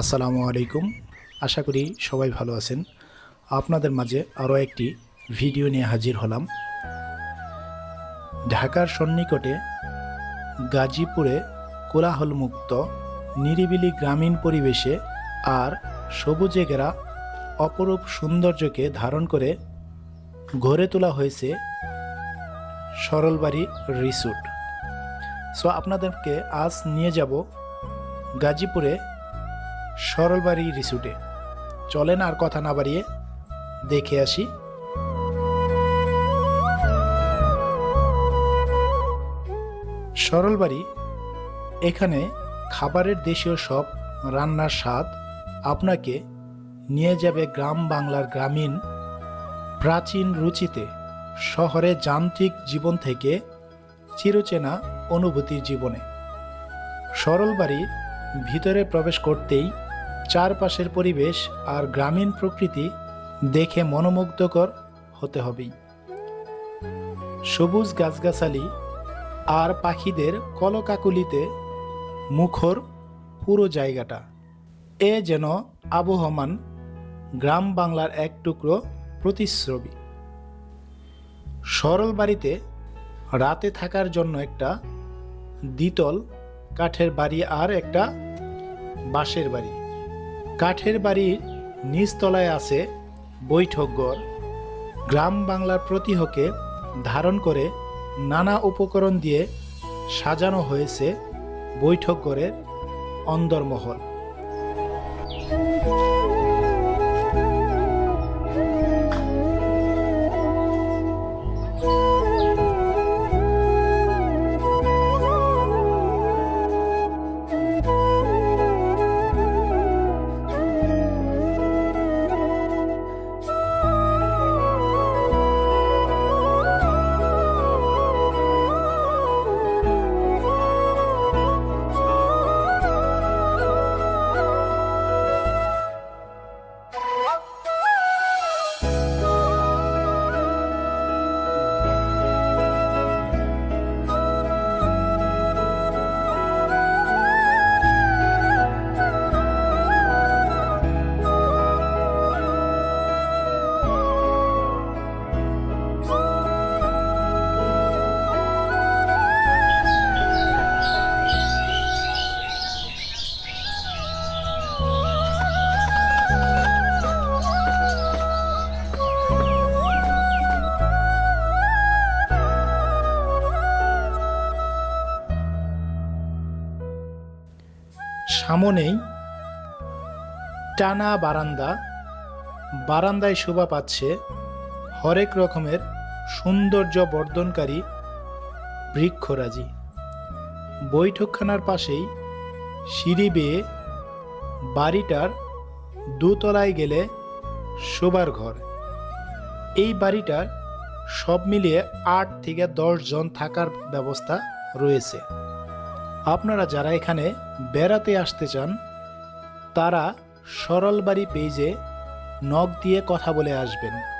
আসসালামু আলাইকুম। আশা করি সবাই ভালো আছেন। আপনাদের মাঝে আরও একটি ভিডিও নিয়ে হাজির হলাম। ঢাকার সন্নিকটে গাজীপুরে কোলাহলমুক্ত, নিরিবিলি গ্রামীণ পরিবেশে আর সবুজে ঘেরা অপরূপ সৌন্দর্যকে ধারণ করে গড়ে তোলা হয়েছে সরলবাড়ি রিসোর্ট। সো আপনাদেরকে আজ নিয়ে যাব গাজীপুরে সরলবাড়ি রিসোর্টে। চলেন আর কথা না বাড়িয়ে দেখে আসি। সরলবাড়ি, এখানে খাবারের দেশীয় সব রান্নার স্বাদ আপনাকে নিয়ে যাবে গ্রাম বাংলার গ্রামীণ, প্রাচীন রুচিতে শহরে যান্ত্রিক জীবন থেকে চিরচেনা অনুভূতির জীবনে। সরলবাড়ির ভিতরে প্রবেশ করতেই চারপাশের পরিবেশ আর গ্রামীণ প্রকৃতি দেখে মনোমুগ্ধকর হতে হবেই। সবুজ গাছগাছালি আর পাখিদের কলকাকুলিতে মুখর পুরো জায়গাটা। এ যেন আবহমান গ্রাম বাংলার এক টুকরো প্রতিশ্রবি সরল বাড়িতে রাতে থাকার জন্য একটা দ্বিতল কাঠের বাড়ি আর একটা বাঁশের বাড়ি। কাঠের বাড়ির নিচতলায় আছে বৈঠকঘর গ্রাম বাংলার প্রতিহকে ধারণ করে নানা উপকরণ দিয়ে সাজানো হয়েছে বৈঠকঘরের অন্দরমহল। সামনেই টানা বারান্দা, বারান্দায় শোভা পাচ্ছে হরেক রকমের সৌন্দর্য বর্ধনকারী বৃক্ষরাজি। বৈঠকখানার পাশেই সিঁড়ি বেয়ে বাড়িটার দোতলায় গেলে শোবার ঘর। এই বাড়িটার সব মিলিয়ে আট থেকে দশ জন থাকার ব্যবস্থা রয়েছে। আপনারা যারা এখানে বেড়াতে আসতে চান তারা সরলবাড়ি পেজে নখ দিয়ে কথা বলে আসবেন।